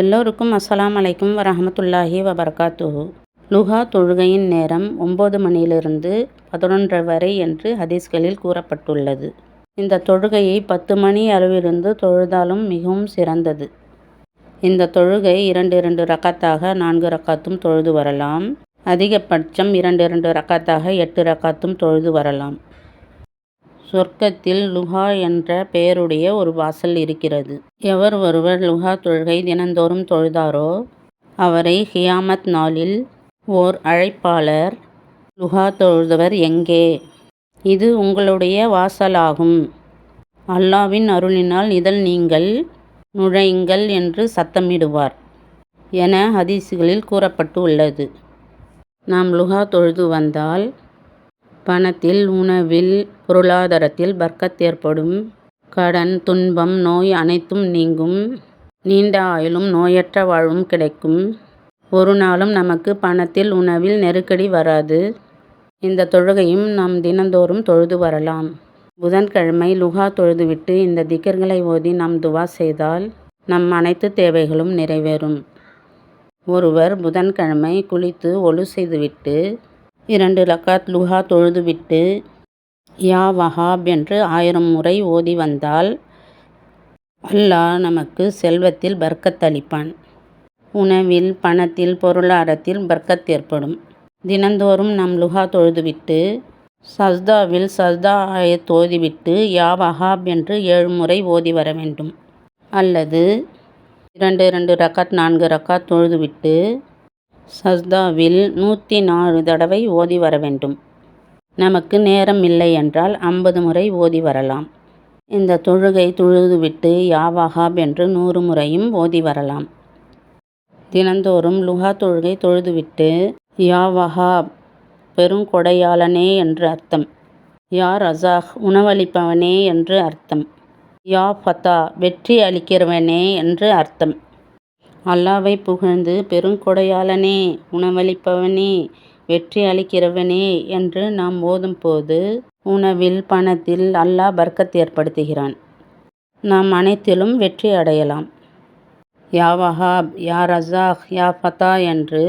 எல்லோருக்கும் அஸ்லாம் அலைக்கும் வரமத்துல்லாஹி வபரகாத்துஹு. லுஹா தொழுகையின் நேரம் ஒம்பது மணியிலிருந்து பதினொன்று வரை என்று ஹதீஸ்களில் கூறப்பட்டுள்ளது. இந்த தொழுகையை பத்து மணி அளவிலிருந்து தொழுதாலும் மிகவும் சிறந்தது. இந்த தொழுகை இரண்டு இரண்டு ரக்காத்தாக நான்கு ரக்காத்தும் தொழுது வரலாம். அதிகபட்சம் இரண்டு இரண்டு ரக்காத்தாக எட்டு ரக்காத்தும் தொழுது வரலாம். சொர்க்கத்தில் லுஹா என்ற பெயருடைய ஒரு வாசல் இருக்கிறது. எவர் ஒருவர் லுஹா தொழுகை தினந்தோறும் தொழுதாரோ அவரை ஹியாமத் நாளில் ஓர் அழைப்பாளர் லுஹா தொழுதவர் எங்கே? இது உங்களுடைய வாசலாகும். அல்லாவின் அருளினால் இதில் நீங்கள் நுழையுங்கள் என்று சத்தமிடுவார் என ஹதீஸ்களில் கூறப்பட்டு உள்ளது நாம் லுஹா தொழுது வந்தால் பணத்தில் உணவில் பொருளாதாரத்தில் பர்க்கத் ஏற்படும் கடன் துன்பம் நோய் அனைத்தும் நீங்கும். நீண்ட ஆயுளும் நோயற்ற வாழ்வும் கிடைக்கும். ஒரு நாளும் நமக்கு பணத்தில் உணவில் நெருக்கடி வராது. இந்த தொழுகையும் நாம் தினந்தோறும் தொழுது வரலாம். புதன்கிழமை லுஹா தொழுதுவிட்டு இந்த திக்கர்களை ஓதி நாம் துவா செய்தால் நம் அனைத்து தேவைகளும் நிறைவேறும். ஒருவர் புதன்கிழமை குளித்து ஒழு செய்துவிட்டு இரண்டு ரக்காத் லுஹா தொழுதுவிட்டு யா வஹாப் என்று ஆயிரம் முறை ஓதி வந்தால் அல்லாஹ் நமக்கு செல்வத்தில் பர்க்கத் அளிப்பான். உணவில் பணத்தில் பொருளாதாரத்தில் பர்க்கத் ஏற்படும். தினந்தோறும் நாம் லுஹா தொழுதுவிட்டு சஸ்தாவில் சஸ்தா ஆயத் ஓதிவிட்டு யா வஹாப் என்று ஏழு முறை ஓதி வர வேண்டும். அல்லது இரண்டு இரண்டு ரக்காத் நான்கு ரக்காத் தொழுதுவிட்டு சஸ்தாவில் நூற்றி நாலு தடவை ஓதி வர வேண்டும். நமக்கு நேரம் இல்லை என்றால் ஐம்பது முறை ஓதி வரலாம். இந்த தொழுகை தொழுதுவிட்டு யாவாகாப் என்று நூறு முறையும் ஓதி வரலாம். தினந்தோறும் லுஹா தொழுகை தொழுதுவிட்டு யா பெருங்கொடையாளனே என்று அர்த்தம். யா ரசாஹ் உணவளிப்பவனே என்று அர்த்தம். யா ஃபதா வெற்றி அளிக்கிறவனே என்று அர்த்தம். அல்லாவை புகழ்ந்து பெருங்கொடையாளனே உணவளிப்பவனே வெற்றி அளிக்கிறவனே என்று நாம் ஓதும் போது உணவில் பணத்தில் அல்லாஹ் பர்க்கத் ஏற்படுத்துகிறான். நாம் அனைத்திலும் வெற்றி அடையலாம். யா வஹாப் யா ரசாக் யா ஃபதா என்று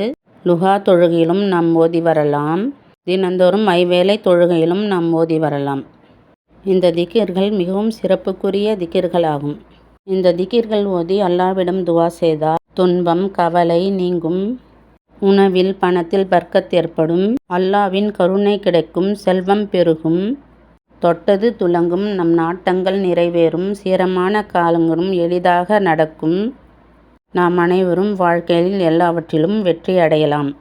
லுஹா தொழுகையிலும் நாம் ஓதி வரலாம். தினந்தோறும் ஐவேளை தொழுகையிலும் நாம் ஓதி வரலாம். இந்த திக்கிர்கள் மிகவும் சிறப்புக்குரிய திக்கிர்களாகும் இந்த திக்கிர்கள் ஓதி அல்லாவிடம் துவா செய்தால் துன்பம் கவலை நீங்கும். உணவில் பணத்தில் பர்க்கத் ஏற்படும். அல்லாவின் கருணை கிடைக்கும். செல்வம் பெருகும். தொட்டது துலங்கும் நம் நாட்டங்கள் நிறைவேறும். சீரமான காலங்களும் எளிதாக நடக்கும். நாம் அனைவரும் வாழ்க்கையில் எல்லாவற்றிலும் வெற்றி அடையலாம்.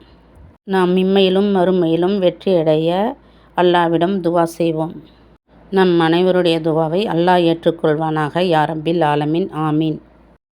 நாம் இம்மையிலும் மறுமையிலும் வெற்றி அடைய அல்லாவிடம் துவா செய்வோம். நம் அனைவருடைய துவாவை அல்லாஹ் ஏற்றுக்கொள்வானாக. யாரம்பில் ஆலமின். ஆமீன்.